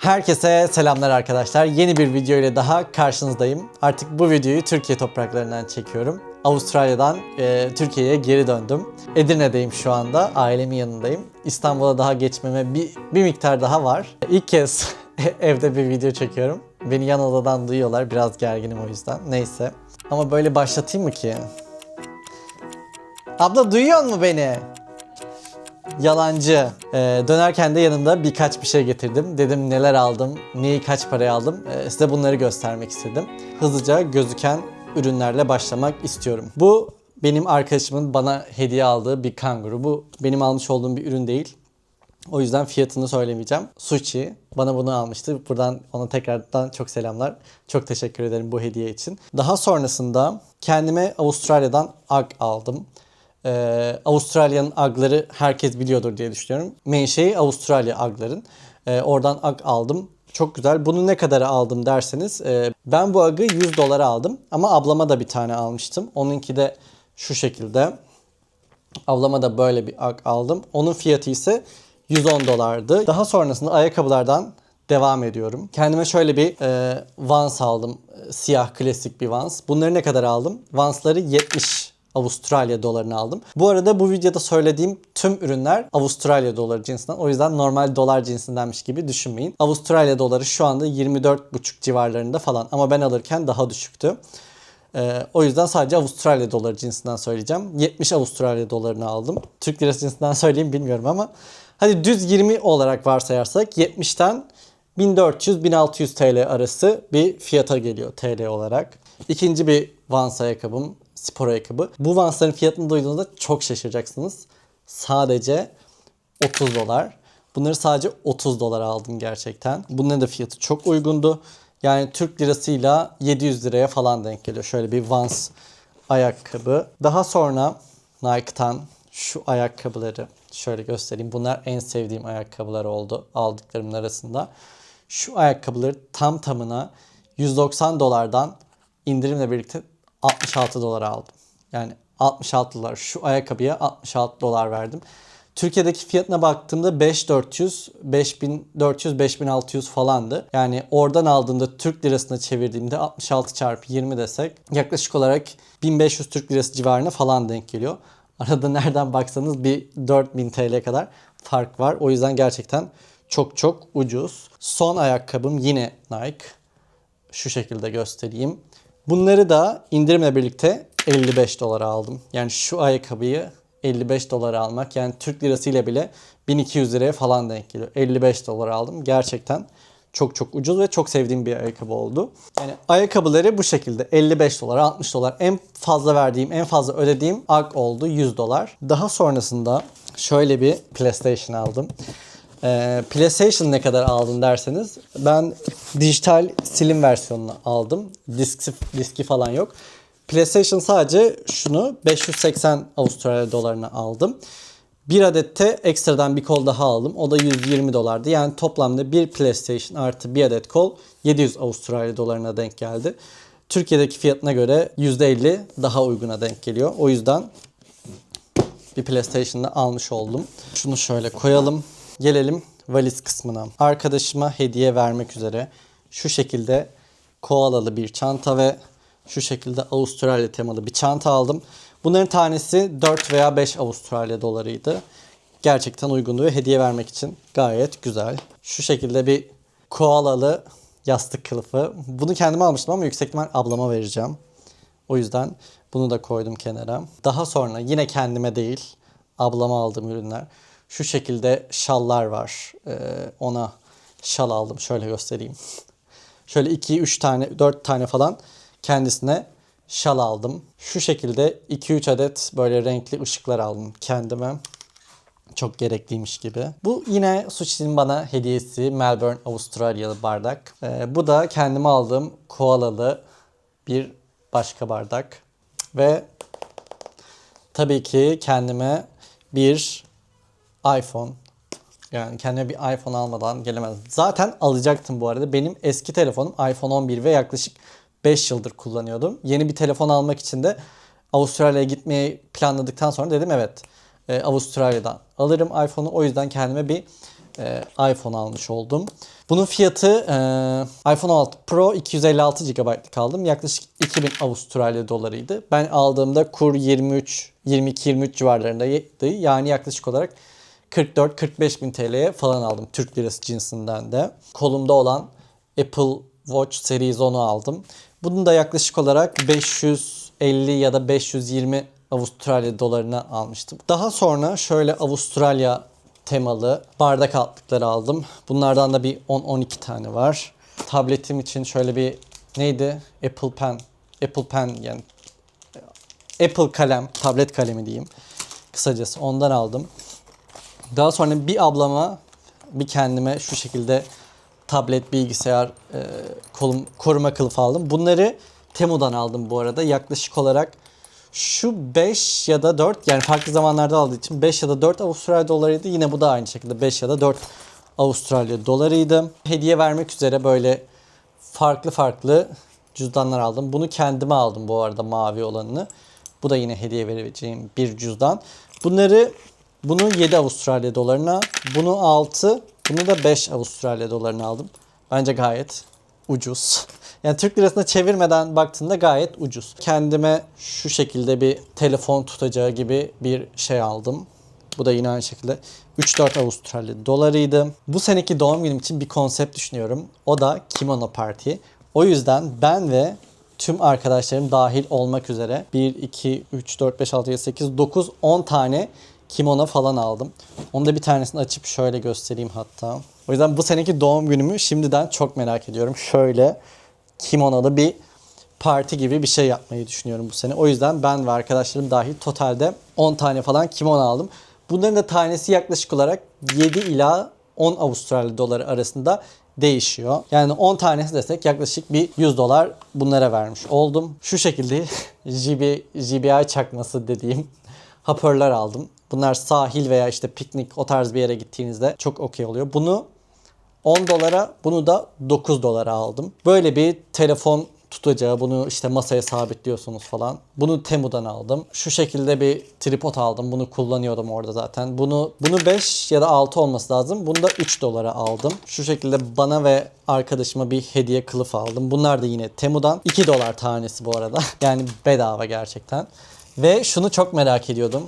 Herkese selamlar arkadaşlar. Yeni bir video ile daha karşınızdayım. Artık bu videoyu Türkiye topraklarından çekiyorum. Avustralya'dan e, Türkiye'ye geri döndüm. Edirne'deyim şu anda. Ailemin yanındayım. İstanbul'a daha geçmeme bir, bir miktar daha var. İlk kez evde bir video çekiyorum. Beni yan odadan duyuyorlar. Biraz gerginim o yüzden. Neyse. Ama böyle başlatayım mı ki? Abla duyuyor mu beni? Yalancı. Ee, dönerken de yanımda birkaç bir şey getirdim. Dedim neler aldım, neyi kaç paraya aldım. Ee, size bunları göstermek istedim. Hızlıca gözüken ürünlerle başlamak istiyorum. Bu benim arkadaşımın bana hediye aldığı bir kanguru. Bu benim almış olduğum bir ürün değil. O yüzden fiyatını söylemeyeceğim. Sushi bana bunu almıştı. Buradan ona tekrardan çok selamlar. Çok teşekkür ederim bu hediye için. Daha sonrasında kendime Avustralya'dan ag aldım. Ee, Avustralya'nın agları herkes biliyordur diye düşünüyorum. Menşei Avustralya agların. Ee, oradan ag aldım. Çok güzel. Bunu ne kadara aldım derseniz e, ben bu agı 100 dolara aldım. Ama ablama da bir tane almıştım. Onunki de şu şekilde. Ablama da böyle bir ag aldım. Onun fiyatı ise 110 dolardı. Daha sonrasında ayakkabılardan devam ediyorum. Kendime şöyle bir e, Vans aldım. E, Siyah klasik bir Vans. Bunları ne kadar aldım? Vans'ları 70 Avustralya dolarını aldım. Bu arada bu videoda söylediğim tüm ürünler Avustralya doları cinsinden. O yüzden normal dolar cinsindenmiş gibi düşünmeyin. Avustralya doları şu anda 24,5 civarlarında falan ama ben alırken daha düşüktü. Ee, o yüzden sadece Avustralya doları cinsinden söyleyeceğim. 70 Avustralya dolarını aldım. Türk lirası cinsinden söyleyeyim bilmiyorum ama hadi düz 20 olarak varsayarsak 70'ten 1400-1600 TL arası bir fiyata geliyor TL olarak. İkinci bir Vans ayakkabım, spor ayakkabı. Bu Vans'ların fiyatını duyduğunuzda çok şaşıracaksınız. Sadece 30 dolar. Bunları sadece 30 dolara aldım gerçekten. Bunların da fiyatı çok uygundu. Yani Türk lirasıyla 700 liraya falan denk geliyor. Şöyle bir Vans ayakkabı. Daha sonra Nike'tan şu ayakkabıları şöyle göstereyim. Bunlar en sevdiğim ayakkabılar oldu aldıklarımın arasında. Şu ayakkabıları tam tamına 190 dolardan indirimle birlikte 66 dolara aldım. Yani 66 dolar. Şu ayakkabıya 66 dolar verdim. Türkiye'deki fiyatına baktığımda 5400, 5400, 5600 falandı. Yani oradan aldığımda Türk lirasına çevirdiğimde 66 çarpı 20 desek yaklaşık olarak 1500 Türk lirası civarına falan denk geliyor. Arada nereden baksanız bir 4000 TL kadar fark var. O yüzden gerçekten çok çok ucuz. Son ayakkabım yine Nike. Şu şekilde göstereyim. Bunları da indirimle birlikte 55 dolara aldım. Yani şu ayakkabıyı 55 dolara almak yani Türk lirasıyla bile 1200 liraya falan denk geliyor. 55 dolara aldım. Gerçekten çok çok ucuz ve çok sevdiğim bir ayakkabı oldu. Yani ayakkabıları bu şekilde 55 dolar, 60 dolar en fazla verdiğim, en fazla ödediğim ARK oldu 100 dolar. Daha sonrasında şöyle bir PlayStation aldım. Ee, PlayStation ne kadar aldın derseniz ben dijital slim versiyonunu aldım. Diski, diski falan yok. PlayStation sadece şunu 580 Avustralya dolarına aldım. Bir adette ekstradan bir kol daha aldım. O da 120 dolardı. Yani toplamda bir PlayStation artı bir adet kol 700 Avustralya dolarına denk geldi. Türkiye'deki fiyatına göre %50 daha uyguna denk geliyor. O yüzden bir PlayStation'da almış oldum. Şunu şöyle koyalım. Gelelim valiz kısmına. Arkadaşıma hediye vermek üzere şu şekilde koalalı bir çanta ve şu şekilde Avustralya temalı bir çanta aldım. Bunların tanesi 4 veya 5 Avustralya dolarıydı. Gerçekten uygundu ve hediye vermek için gayet güzel. Şu şekilde bir koalalı yastık kılıfı. Bunu kendime almıştım ama yüksek ihtimal ablama vereceğim. O yüzden bunu da koydum kenara. Daha sonra yine kendime değil ablama aldığım ürünler. Şu şekilde şallar var. Ee, ona şal aldım. Şöyle göstereyim. Şöyle 2, 3 tane, 4 tane falan kendisine şal aldım. Şu şekilde 2-3 adet böyle renkli ışıklar aldım kendime. Çok gerekliymiş gibi. Bu yine Sushi'nin bana hediyesi Melbourne Avustralyalı bardak. Ee, bu da kendime aldığım koalalı bir başka bardak. Ve tabii ki kendime bir iPhone yani kendime bir iPhone almadan gelemez. Zaten alacaktım bu arada. Benim eski telefonum iPhone 11 ve yaklaşık 5 yıldır kullanıyordum. Yeni bir telefon almak için de Avustralya'ya gitmeyi planladıktan sonra dedim evet e, Avustralya'dan alırım iPhone'u. O yüzden kendime bir e, iPhone almış oldum. Bunun fiyatı e, iPhone 16 Pro 256 GB'lık aldım. Yaklaşık 2000 Avustralya dolarıydı. Ben aldığımda kur 23 22-23 civarlarındaydı. Yani yaklaşık olarak 44-45 bin TL'ye falan aldım. Türk lirası cinsinden de. Kolumda olan Apple Watch Series 10'u aldım. Bunun da yaklaşık olarak 550 ya da 520 Avustralya dolarına almıştım. Daha sonra şöyle Avustralya temalı bardak altlıkları aldım. Bunlardan da bir 10-12 tane var. Tabletim için şöyle bir neydi? Apple Pen. Apple Pen yani Apple kalem, tablet kalemi diyeyim. Kısacası ondan aldım. Daha sonra bir ablama, bir kendime şu şekilde tablet, bilgisayar, e, kolum, koruma kılıfı aldım. Bunları Temu'dan aldım bu arada. Yaklaşık olarak şu 5 ya da 4 yani farklı zamanlarda aldığı için 5 ya da 4 Avustralya dolarıydı. Yine bu da aynı şekilde 5 ya da 4 Avustralya dolarıydı. Hediye vermek üzere böyle farklı farklı cüzdanlar aldım. Bunu kendime aldım bu arada mavi olanını. Bu da yine hediye verebileceğim bir cüzdan. Bunları bunu 7 Avustralya dolarına, bunu 6, bunu da 5 Avustralya dolarına aldım. Bence gayet ucuz. Yani Türk lirasına çevirmeden baktığında gayet ucuz. Kendime şu şekilde bir telefon tutacağı gibi bir şey aldım. Bu da yine aynı şekilde 3-4 Avustralya dolarıydı. Bu seneki doğum günüm için bir konsept düşünüyorum. O da kimono party. O yüzden ben ve tüm arkadaşlarım dahil olmak üzere 1, 2, 3, 4, 5, 6, 7, 8, 9, 10 tane kimono falan aldım. Onu da bir tanesini açıp şöyle göstereyim hatta. O yüzden bu seneki doğum günümü şimdiden çok merak ediyorum. Şöyle kimonoda bir parti gibi bir şey yapmayı düşünüyorum bu sene. O yüzden ben ve arkadaşlarım dahil totalde 10 tane falan kimono aldım. Bunların da tanesi yaklaşık olarak 7 ila 10 Avustralya doları arasında değişiyor. Yani 10 tanesi desek yaklaşık bir 100 dolar bunlara vermiş oldum. Şu şekilde GB, GBI çakması dediğim hoparlör aldım. Bunlar sahil veya işte piknik o tarz bir yere gittiğinizde çok okey oluyor. Bunu 10 dolara bunu da 9 dolara aldım. Böyle bir telefon tutacağı bunu işte masaya sabitliyorsunuz falan. Bunu Temu'dan aldım. Şu şekilde bir tripod aldım. Bunu kullanıyordum orada zaten. Bunu bunu 5 ya da 6 olması lazım. Bunu da 3 dolara aldım. Şu şekilde bana ve arkadaşıma bir hediye kılıf aldım. Bunlar da yine Temu'dan. 2 dolar tanesi bu arada. Yani bedava gerçekten. Ve şunu çok merak ediyordum.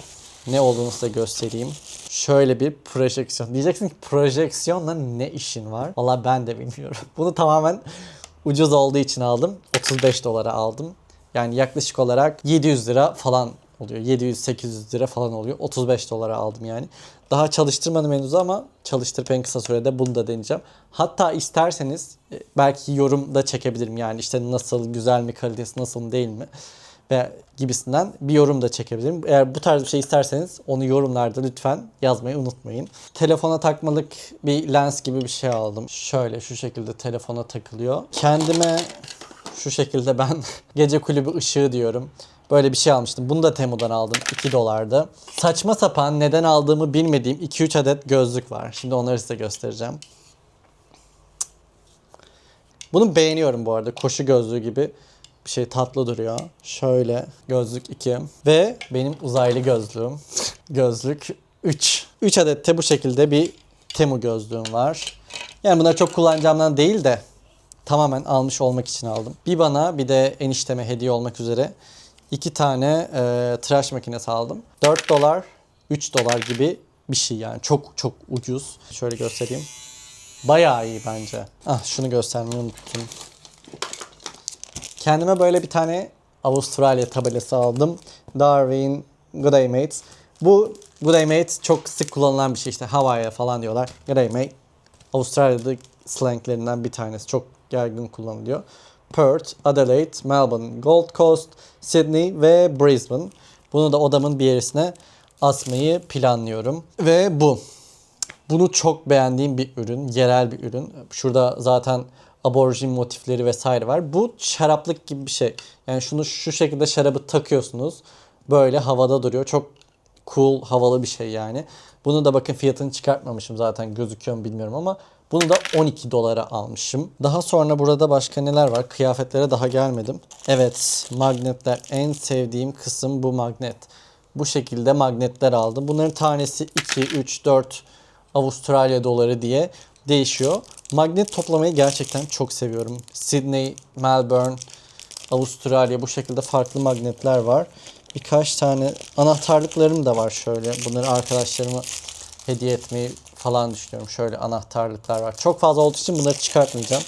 Ne olduğunu size göstereyim. Şöyle bir projeksiyon. Diyeceksin ki projeksiyonla ne işin var? Valla ben de bilmiyorum. Bunu tamamen ucuz olduğu için aldım. 35 dolara aldım. Yani yaklaşık olarak 700 lira falan oluyor. 700-800 lira falan oluyor. 35 dolara aldım yani. Daha çalıştırmadım henüz ama çalıştırıp en kısa sürede bunu da deneyeceğim. Hatta isterseniz e, belki yorum da çekebilirim. Yani işte nasıl, güzel mi, kalitesi nasıl değil mi? Ve gibisinden bir yorum da çekebilirim. Eğer bu tarz bir şey isterseniz onu yorumlarda lütfen yazmayı unutmayın. Telefona takmalık bir lens gibi bir şey aldım. Şöyle şu şekilde telefona takılıyor. Kendime şu şekilde ben gece kulübü ışığı diyorum. Böyle bir şey almıştım. Bunu da Temu'dan aldım. 2 dolardı. Saçma sapan neden aldığımı bilmediğim 2-3 adet gözlük var. Şimdi onları size göstereceğim. Bunu beğeniyorum bu arada. Koşu gözlüğü gibi bir şey tatlı duruyor. Şöyle gözlük 2 ve benim uzaylı gözlüğüm. gözlük 3. 3 adet de bu şekilde bir Temu gözlüğüm var. Yani bunları çok kullanacağımdan değil de tamamen almış olmak için aldım. Bir bana bir de enişteme hediye olmak üzere iki tane e, tıraş makinesi aldım. 4 dolar, 3 dolar gibi bir şey yani. Çok çok ucuz. Şöyle göstereyim. Bayağı iyi bence. Ah şunu göstermeyi unuttum. Kendime böyle bir tane Avustralya tabelası aldım. Darwin Good Mates. Bu Good Mate çok sık kullanılan bir şey işte Hawaii'ye falan diyorlar. Good Mate. Avustralya'da slanglerinden bir tanesi. Çok yaygın kullanılıyor. Perth, Adelaide, Melbourne, Gold Coast, Sydney ve Brisbane. Bunu da odamın bir yerisine asmayı planlıyorum. Ve bu. Bunu çok beğendiğim bir ürün. Yerel bir ürün. Şurada zaten aborjin motifleri vesaire var. Bu şaraplık gibi bir şey. Yani şunu şu şekilde şarabı takıyorsunuz. Böyle havada duruyor. Çok cool, havalı bir şey yani. Bunu da bakın fiyatını çıkartmamışım zaten gözüküyor mu bilmiyorum ama bunu da 12 dolara almışım. Daha sonra burada başka neler var? Kıyafetlere daha gelmedim. Evet, magnetler. En sevdiğim kısım bu magnet. Bu şekilde magnetler aldım. Bunların tanesi 2, 3, 4, Avustralya doları diye değişiyor. Magnet toplamayı gerçekten çok seviyorum. Sydney, Melbourne, Avustralya bu şekilde farklı magnetler var. Birkaç tane anahtarlıklarım da var şöyle. Bunları arkadaşlarıma hediye etmeyi falan düşünüyorum. Şöyle anahtarlıklar var. Çok fazla olduğu için bunları çıkartmayacağım.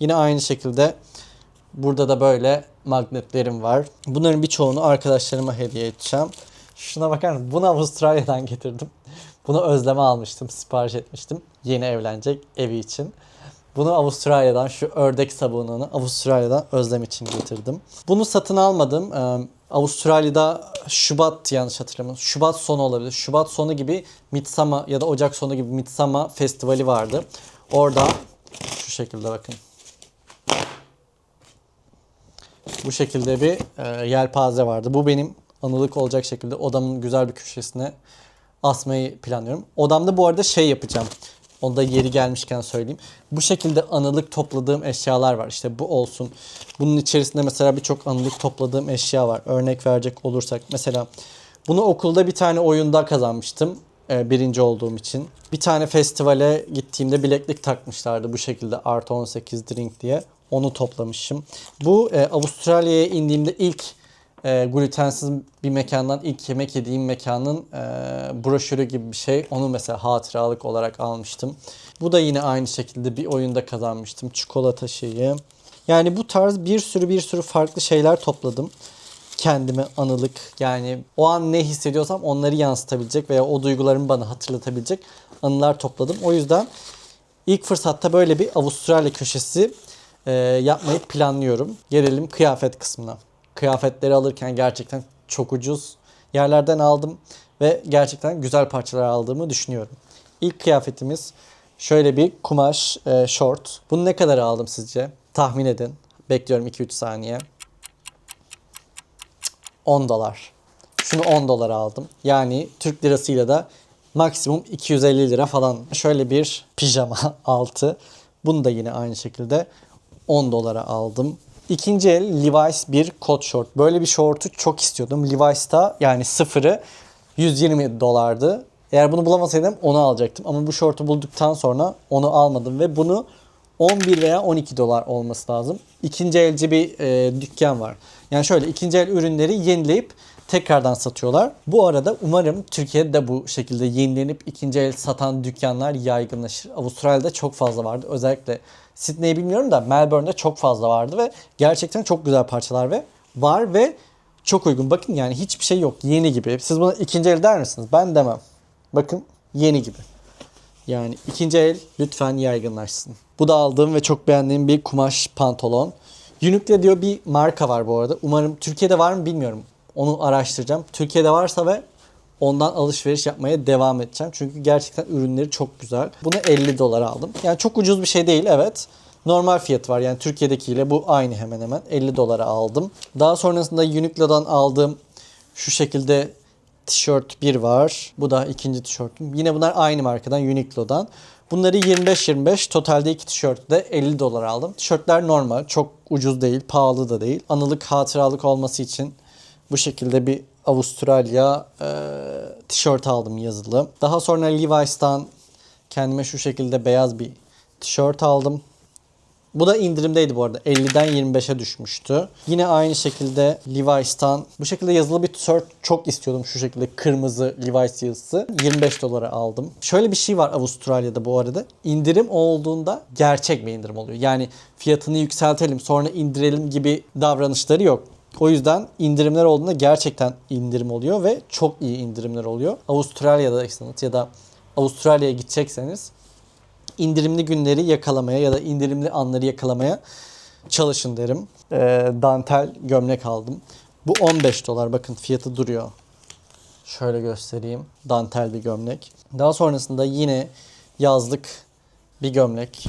Yine aynı şekilde burada da böyle magnetlerim var. Bunların birçoğunu arkadaşlarıma hediye edeceğim. Şuna bakar mısın? Bunu Avustralya'dan getirdim. Bunu Özlem'e almıştım, sipariş etmiştim. Yeni evlenecek evi için. Bunu Avustralya'dan şu ördek sabununu Avustralya'dan Özlem için getirdim. Bunu satın almadım. Ee, Avustralya'da Şubat yanlış hatırlamıyorum. Şubat sonu olabilir. Şubat sonu gibi Midsummer ya da Ocak sonu gibi Midsummer festivali vardı. Orada şu şekilde bakın. Bu şekilde bir e, yelpaze vardı. Bu benim anılık olacak şekilde odamın güzel bir köşesine asmayı planlıyorum. Odamda bu arada şey yapacağım. Onu da yeri gelmişken söyleyeyim. Bu şekilde anılık topladığım eşyalar var. İşte bu olsun. Bunun içerisinde mesela birçok anılık topladığım eşya var. Örnek verecek olursak mesela bunu okulda bir tane oyunda kazanmıştım. e, birinci olduğum için. Bir tane festivale gittiğimde bileklik takmışlardı bu şekilde Art 18 Drink diye. Onu toplamışım. Bu e, Avustralya'ya indiğimde ilk e, glutensiz bir mekandan ilk yemek yediğim mekanın e, broşürü gibi bir şey. Onu mesela hatıralık olarak almıştım. Bu da yine aynı şekilde bir oyunda kazanmıştım. Çikolata şeyi. Yani bu tarz bir sürü bir sürü farklı şeyler topladım. Kendime anılık yani o an ne hissediyorsam onları yansıtabilecek veya o duygularımı bana hatırlatabilecek anılar topladım. O yüzden ilk fırsatta böyle bir Avustralya köşesi e, yapmayı planlıyorum. Gelelim kıyafet kısmına. Kıyafetleri alırken gerçekten çok ucuz yerlerden aldım ve gerçekten güzel parçalar aldığımı düşünüyorum. İlk kıyafetimiz şöyle bir kumaş e, short. Bunu ne kadar aldım sizce? Tahmin edin. Bekliyorum 2-3 saniye. 10 dolar. Şunu 10 dolara aldım. Yani Türk lirasıyla da maksimum 250 lira falan. Şöyle bir pijama altı. Bunu da yine aynı şekilde 10 dolara aldım. İkinci el Levi's bir kot short. Böyle bir shortu çok istiyordum. Levi's'ta yani sıfırı 120 dolardı. Eğer bunu bulamasaydım onu alacaktım. Ama bu shortu bulduktan sonra onu almadım ve bunu 11 veya 12 dolar olması lazım. İkinci elci bir e, dükkan var. Yani şöyle ikinci el ürünleri yenileyip tekrardan satıyorlar. Bu arada umarım Türkiye'de de bu şekilde yenilenip ikinci el satan dükkanlar yaygınlaşır. Avustralya'da çok fazla vardı. Özellikle Sydney'i bilmiyorum da Melbourne'de çok fazla vardı ve gerçekten çok güzel parçalar ve var ve çok uygun. Bakın yani hiçbir şey yok. Yeni gibi. Siz buna ikinci el der misiniz? Ben demem. Bakın yeni gibi. Yani ikinci el lütfen yaygınlaşsın. Bu da aldığım ve çok beğendiğim bir kumaş pantolon. Uniqlo diyor bir marka var bu arada. Umarım Türkiye'de var mı bilmiyorum. Onu araştıracağım. Türkiye'de varsa ve ondan alışveriş yapmaya devam edeceğim. Çünkü gerçekten ürünleri çok güzel. Bunu 50 dolara aldım. Yani çok ucuz bir şey değil evet. Normal fiyat var yani Türkiye'dekiyle bu aynı hemen hemen 50 dolara aldım. Daha sonrasında Uniqlo'dan aldığım şu şekilde tişört bir var. Bu da ikinci tişörtüm. Yine bunlar aynı markadan Uniqlo'dan. Bunları 25-25 totalde iki tişörtü de 50 dolar aldım. Tişörtler normal. Çok ucuz değil. Pahalı da değil. Anılık hatıralık olması için bu şekilde bir Avustralya e, tişört aldım yazılı. Daha sonra Levi's'tan kendime şu şekilde beyaz bir tişört aldım. Bu da indirimdeydi bu arada. 50'den 25'e düşmüştü. Yine aynı şekilde Levi's'tan bu şekilde yazılı bir tişört çok istiyordum. Şu şekilde kırmızı Levi's yazısı. 25 dolara aldım. Şöyle bir şey var Avustralya'da bu arada. İndirim olduğunda gerçek bir indirim oluyor. Yani fiyatını yükseltelim sonra indirelim gibi davranışları yok. O yüzden indirimler olduğunda gerçekten indirim oluyor ve çok iyi indirimler oluyor. Avustralya'daysanız ya da Avustralya'ya gidecekseniz indirimli günleri yakalamaya ya da indirimli anları yakalamaya çalışın derim. Ee, dantel gömlek aldım. Bu 15 dolar. Bakın fiyatı duruyor. Şöyle göstereyim. Dantel bir gömlek. Daha sonrasında yine yazlık bir gömlek.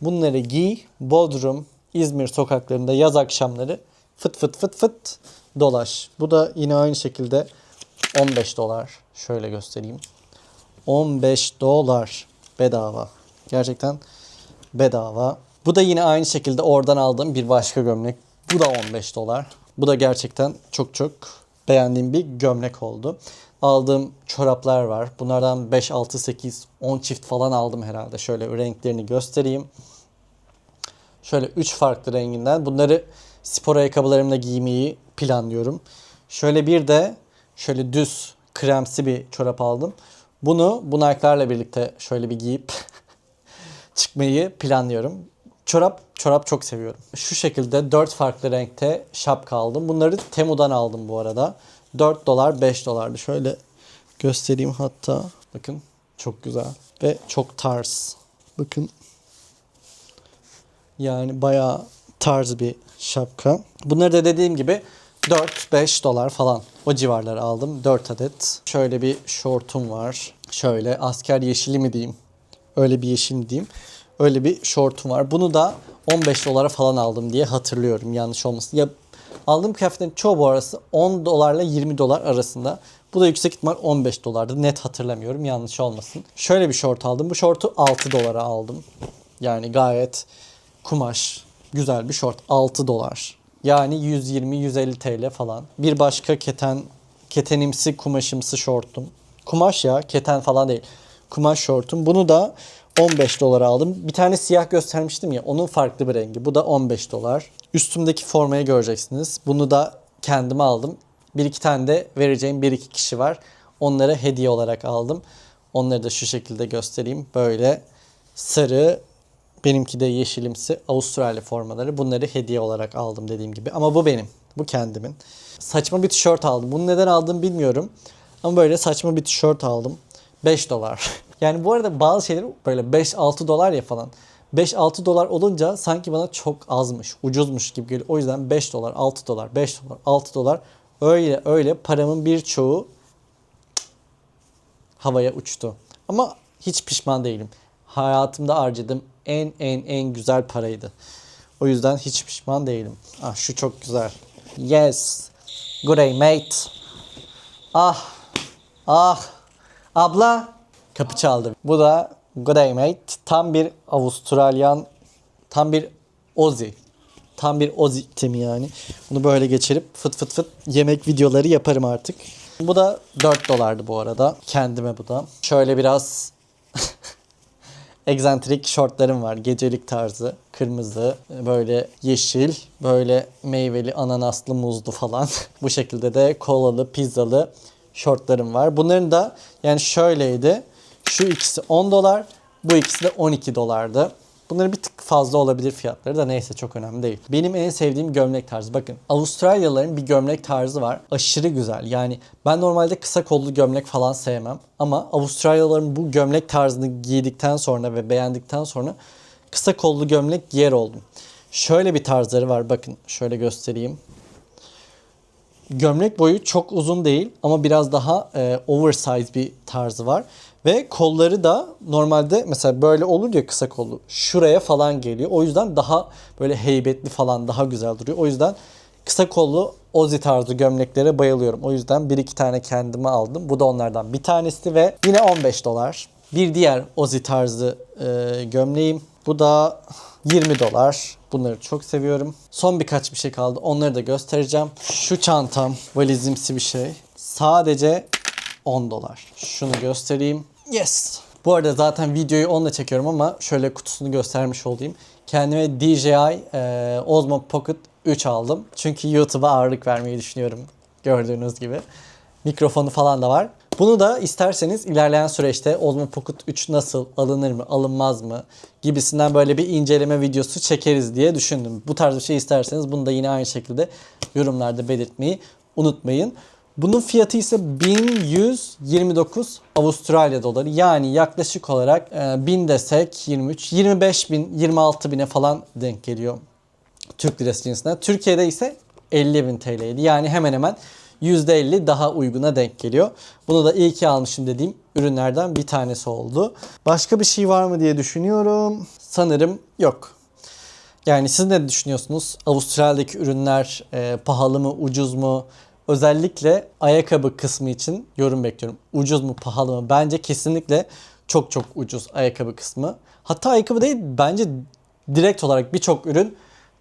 Bunları giy. Bodrum, İzmir sokaklarında yaz akşamları fıt fıt fıt fıt dolaş. Bu da yine aynı şekilde 15 dolar. Şöyle göstereyim. 15 dolar bedava. Gerçekten bedava. Bu da yine aynı şekilde oradan aldığım bir başka gömlek. Bu da 15 dolar. Bu da gerçekten çok çok beğendiğim bir gömlek oldu. Aldığım çoraplar var. Bunlardan 5, 6, 8, 10 çift falan aldım herhalde. Şöyle renklerini göstereyim. Şöyle 3 farklı renginden. Bunları spor ayakkabılarımla giymeyi planlıyorum. Şöyle bir de şöyle düz kremsi bir çorap aldım. Bunu bu Nike'larla birlikte şöyle bir giyip çıkmayı planlıyorum. Çorap, çorap çok seviyorum. Şu şekilde 4 farklı renkte şapka aldım. Bunları Temu'dan aldım bu arada. 4 dolar 5 dolardı. Şöyle göstereyim hatta. Bakın çok güzel ve çok tarz. Bakın yani bayağı tarz bir şapka. Bunları da dediğim gibi 4-5 dolar falan o civarları aldım. 4 adet. Şöyle bir şortum var. Şöyle asker yeşili mi diyeyim? Öyle bir yeşil mi diyeyim? Öyle bir şortum var. Bunu da 15 dolara falan aldım diye hatırlıyorum yanlış olmasın. Ya aldığım kıyafetlerin çoğu bu arası 10 dolarla 20 dolar arasında. Bu da yüksek ihtimal 15 dolardı. Net hatırlamıyorum yanlış olmasın. Şöyle bir şort aldım. Bu şortu 6 dolara aldım. Yani gayet kumaş güzel bir şort 6 dolar. Yani 120-150 TL falan. Bir başka keten ketenimsi kumaşımsı şortum. Kumaş ya keten falan değil. Kumaş şortum. Bunu da 15 dolara aldım. Bir tane siyah göstermiştim ya onun farklı bir rengi. Bu da 15 dolar. Üstümdeki formayı göreceksiniz. Bunu da kendime aldım. Bir iki tane de vereceğim bir iki kişi var. Onlara hediye olarak aldım. Onları da şu şekilde göstereyim. Böyle sarı, benimki de yeşilimsi Avustralya formaları. Bunları hediye olarak aldım dediğim gibi. Ama bu benim. Bu kendimin. Saçma bir tişört aldım. Bunu neden aldım bilmiyorum. Ama böyle saçma bir tişört aldım. 5 dolar. Yani bu arada bazı şeyler böyle 5-6 dolar ya falan. 5-6 dolar olunca sanki bana çok azmış, ucuzmuş gibi geliyor. O yüzden 5 dolar, 6 dolar, 5 dolar, 6 dolar öyle öyle paramın birçoğu havaya uçtu. Ama hiç pişman değilim. Hayatımda harcadığım en en en güzel paraydı. O yüzden hiç pişman değilim. Ah şu çok güzel. Yes. Day mate. Ah. Ah. Abla. Kapı çaldı. Bu da day mate. Tam bir Avustralyan, tam bir Aussie. Tam bir Aussie temi yani. Bunu böyle geçirip fıt fıt fıt yemek videoları yaparım artık. Bu da 4 dolardı bu arada. Kendime bu da. Şöyle biraz egzantrik şortlarım var. Gecelik tarzı. Kırmızı, böyle yeşil, böyle meyveli, ananaslı, muzlu falan. Bu şekilde de kolalı, pizzalı şortlarım var. Bunların da yani şöyleydi. Şu ikisi 10 dolar, bu ikisi de 12 dolardı. Bunların bir tık fazla olabilir fiyatları da neyse çok önemli değil. Benim en sevdiğim gömlek tarzı. Bakın Avustralyalıların bir gömlek tarzı var. Aşırı güzel. Yani ben normalde kısa kollu gömlek falan sevmem. Ama Avustralyalıların bu gömlek tarzını giydikten sonra ve beğendikten sonra kısa kollu gömlek giyer oldum. Şöyle bir tarzları var. Bakın şöyle göstereyim. Gömlek boyu çok uzun değil ama biraz daha e, oversize bir tarzı var. Ve kolları da normalde mesela böyle olur ya kısa kollu. Şuraya falan geliyor. O yüzden daha böyle heybetli falan daha güzel duruyor. O yüzden kısa kollu Ozi tarzı gömleklere bayılıyorum. O yüzden bir iki tane kendime aldım. Bu da onlardan bir tanesi ve yine 15 dolar. Bir diğer Ozi tarzı e, gömleğim. Bu da 20 dolar. Bunları çok seviyorum. Son birkaç bir şey kaldı. Onları da göstereceğim. Şu çantam valizimsi bir şey. Sadece 10 dolar. Şunu göstereyim. Yes. Bu arada zaten videoyu onunla çekiyorum ama şöyle kutusunu göstermiş olayım. Kendime DJI e, Osmo Pocket 3 aldım. Çünkü YouTube'a ağırlık vermeyi düşünüyorum. Gördüğünüz gibi. Mikrofonu falan da var. Bunu da isterseniz ilerleyen süreçte Osmo Pocket 3 nasıl alınır mı, alınmaz mı gibisinden böyle bir inceleme videosu çekeriz diye düşündüm. Bu tarz bir şey isterseniz bunu da yine aynı şekilde yorumlarda belirtmeyi unutmayın. Bunun fiyatı ise 1129 Avustralya doları. Yani yaklaşık olarak 1000 desek 23, 25 bin, 26 bine falan denk geliyor Türk lirası cinsinden. Türkiye'de ise 50 bin TL'ydi. Yani hemen hemen %50 daha uyguna denk geliyor. Bunu da iyi ki almışım dediğim ürünlerden bir tanesi oldu. Başka bir şey var mı diye düşünüyorum. Sanırım yok. Yani siz ne düşünüyorsunuz? Avustralya'daki ürünler e, pahalı mı, ucuz mu? Özellikle ayakkabı kısmı için yorum bekliyorum. Ucuz mu, pahalı mı? Bence kesinlikle çok çok ucuz ayakkabı kısmı. Hatta ayakkabı değil, bence direkt olarak birçok ürün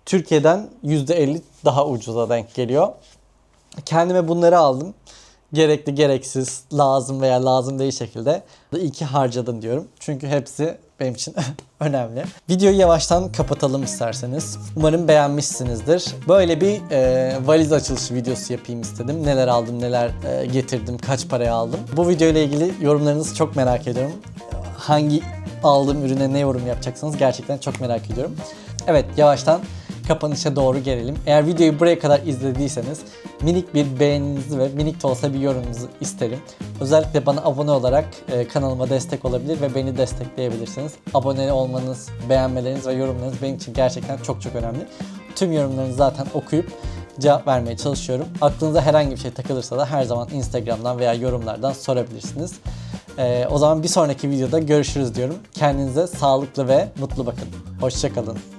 Türkiye'den %50 daha ucuza denk geliyor. Kendime bunları aldım. Gerekli, gereksiz, lazım veya lazım değil şekilde. İyi ki harcadım diyorum. Çünkü hepsi benim için önemli. Videoyu yavaştan kapatalım isterseniz. Umarım beğenmişsinizdir. Böyle bir e, valiz açılışı videosu yapayım istedim. Neler aldım, neler e, getirdim, kaç paraya aldım. Bu video ile ilgili yorumlarınızı çok merak ediyorum. Hangi aldığım ürüne ne yorum yapacaksınız gerçekten çok merak ediyorum. Evet yavaştan kapanışa doğru gelelim. Eğer videoyu buraya kadar izlediyseniz minik bir beğeninizi ve minik de olsa bir yorumunuzu isterim. Özellikle bana abone olarak e, kanalıma destek olabilir ve beni destekleyebilirsiniz. Abone olmanız, beğenmeleriniz ve yorumlarınız benim için gerçekten çok çok önemli. Tüm yorumlarınızı zaten okuyup cevap vermeye çalışıyorum. Aklınıza herhangi bir şey takılırsa da her zaman Instagram'dan veya yorumlardan sorabilirsiniz. Ee, o zaman bir sonraki videoda görüşürüz diyorum. Kendinize sağlıklı ve mutlu bakın. Hoşçakalın.